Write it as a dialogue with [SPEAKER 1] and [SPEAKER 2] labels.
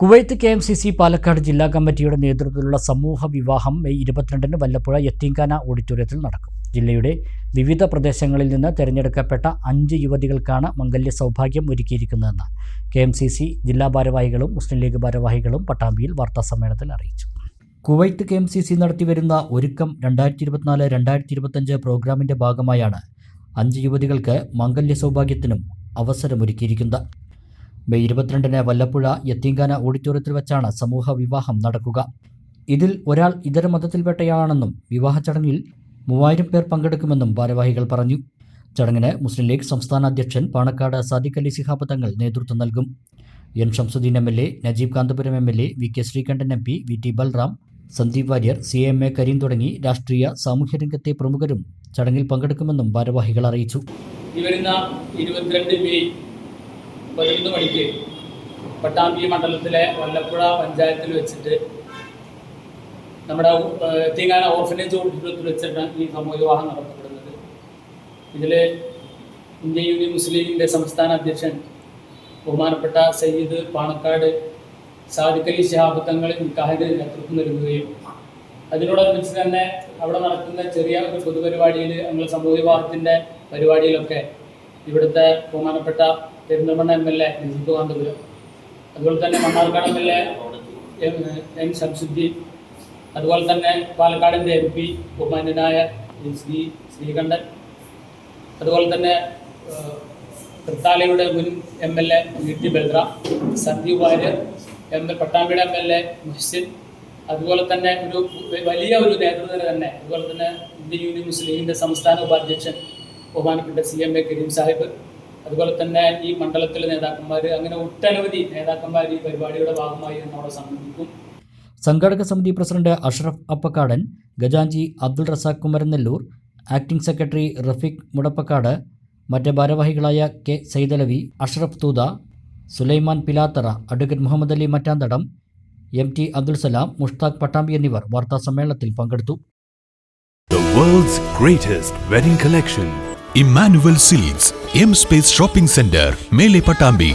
[SPEAKER 1] Kuwait K M C C Palakkad ജില്ലാ കമ്മിറ്റിയുടെ നേതൃത്വത്തിലുള്ള സമൂഹ വിവാഹം മെയ് ഇരുപത്തിരണ്ടിന് വല്ലപ്പുഴ യത്തീങ്കാന ഓഡിറ്റോറിയത്തിൽ നടക്കും. ജില്ലയുടെ വിവിധ പ്രദേശങ്ങളിൽ നിന്ന് തിരഞ്ഞെടുക്കപ്പെട്ട അഞ്ച് യുവതികൾക്കാണ് മംഗല്യ സൗഭാഗ്യം ഒരുക്കിയിരിക്കുന്നതെന്ന് കെ എം സി സി ജില്ലാ ഭാരവാഹികളും മുസ്ലിം ലീഗ് ഭാരവാഹികളും പട്ടാമ്പിയിൽ വാർത്താസമ്മേളനത്തിൽ അറിയിച്ചു. Kuwait K M C C നടത്തിവരുന്ന ഒരുക്കം രണ്ടായിരത്തി ഇരുപത്തിനാല് രണ്ടായിരത്തി ഇരുപത്തഞ്ച് പ്രോഗ്രാമിന്റെ ഭാഗമായാണ് അഞ്ച് യുവതികൾക്ക് മംഗല്യ സൗഭാഗ്യത്തിനും അവസരമൊരുക്കിയിരിക്കുന്നത്. മെയ് ഇരുപത്തിരണ്ടിന് വല്ലപ്പുഴ യത്തീങ്കാന ഓഡിറ്റോറിയത്തിൽ വെച്ചാണ് സമൂഹ വിവാഹം നടക്കുക. ഇതിൽ ഒരാൾ ഇതര മതത്തിൽപ്പെട്ടയാളാണെന്നും വിവാഹ ചടങ്ങിൽ മൂവായിരം പേർ പങ്കെടുക്കുമെന്നും ഭാരവാഹികൾ പറഞ്ഞു. ചടങ്ങിന് മുസ്ലിം ലീഗ് സംസ്ഥാന അധ്യക്ഷൻ പാണക്കാട് സാദിഖ് അലി സിഹാബ് തങ്ങൾ നേതൃത്വം നൽകും. N Shamsuddin M L A Najeeb Kanthapuram M L A V K Sreekandan M P V T Balram Sandeep Warrier C M A Kareem തുടങ്ങി രാഷ്ട്രീയ സാമൂഹ്യ രംഗത്തെ പ്രമുഖരും ചടങ്ങിൽ പങ്കെടുക്കുമെന്നും ഭാരവാഹികൾ അറിയിച്ചു.
[SPEAKER 2] ഈ വരുന്ന ഇരുപത്തിരണ്ട് മെയ് പതിനൊന്ന് മണിക്ക് പട്ടാമ്പി മണ്ഡലത്തിലെ വല്ലപ്പുഴ പഞ്ചായത്തിൽ വെച്ചിട്ട് നമ്മുടെ തീങ്ങാന ഓർഫനേജ് ഓഡിറ്റോറിയത്തിൽ വെച്ചിട്ടാണ് ഈ സമൂഹ വിവാഹം നടത്തപ്പെടുന്നത്. ഇതിൽ ഇന്ത്യ യൂണിയൻ മുസ്ലിം ലീഗിന്റെ സംസ്ഥാന അധ്യക്ഷൻ ബഹുമാനപ്പെട്ട സയ്യിദ് പാണക്കാട് സാദിഖ് അലി ശിഹാബ് തങ്ങൾ നിക്കാഹിന് നേതൃത്വം നൽകുകയും അതിനോടനുബന്ധിച്ച് തന്നെ അവിടെ നടക്കുന്ന ചെറിയ ഒരു പൊതുപരിപാടിയിൽ ഞങ്ങൾ സമൂഹ വിവാഹത്തിന്റെ പരിപാടിയിലൊക്കെ ഇവിടുത്തെ ബഹുമാനപ്പെട്ട Perinthalmanna M L A Najeeb Kanthapuram. അതുപോലെ തന്നെ Mannarkkad M L A M Shamsuddin അതുപോലെ തന്നെ പാലക്കാടിന്റെ എം പി ബഹുമാന്യനായ ശ്രീ ശ്രീകണ്ഠൻ. അതുപോലെ തന്നെ തൃത്താലയുടെ മുൻ M L A V T Sandeep Warrier M L പട്ടാമ്പിയുടെ M L A Muhsin അതുപോലെ തന്നെ ഒരു വലിയ ഒരു നേതൃത്വം തന്നെ അതുപോലെ തന്നെ ഇന്ത്യൻ യൂണിയൻ മുസ്ലിം ലീഗിന്റെ സംസ്ഥാന ഉപാധ്യക്ഷൻ ബഹുമാനപ്പെട്ട C M A Kareem Sahib. അതുപോലെ തന്നെ ഈ മണ്ഡലത്തിലെ നേതാക്കന്മാർ അങ്ങനെ ഒട്ടനവധി നേതാക്കന്മാർ ഈ പരിപാടിയുടെ ഭാഗമായി എന്നോട് സംബന്ധിക്കും
[SPEAKER 1] സംഘാടക സമിതി പ്രസിഡന്റ് അഷ്റഫ് അപ്പക്കാടൻ ഗജാഞ്ചി അബ്ദുൾ റസാഖ് കുമരനെല്ലൂർ ആക്ടിംഗ് സെക്രട്ടറി റഫീഖ് മുടപ്പക്കാട് മറ്റ് ഭാരവാഹികളായ K Saidalavi Ashraf Thootha Sulaiman Pilathara advocate Muhammad Ali Mattanthadam M T Abdul Salam Mushtaq Pattambi എന്നിവർ വാർത്താ സമ്മേളനത്തിൽ പങ്കെടുത്തു
[SPEAKER 3] The world's greatest wedding collection.
[SPEAKER 4] Emmanuel Silks M space shopping centre മേലെ പട്ടാമ്പി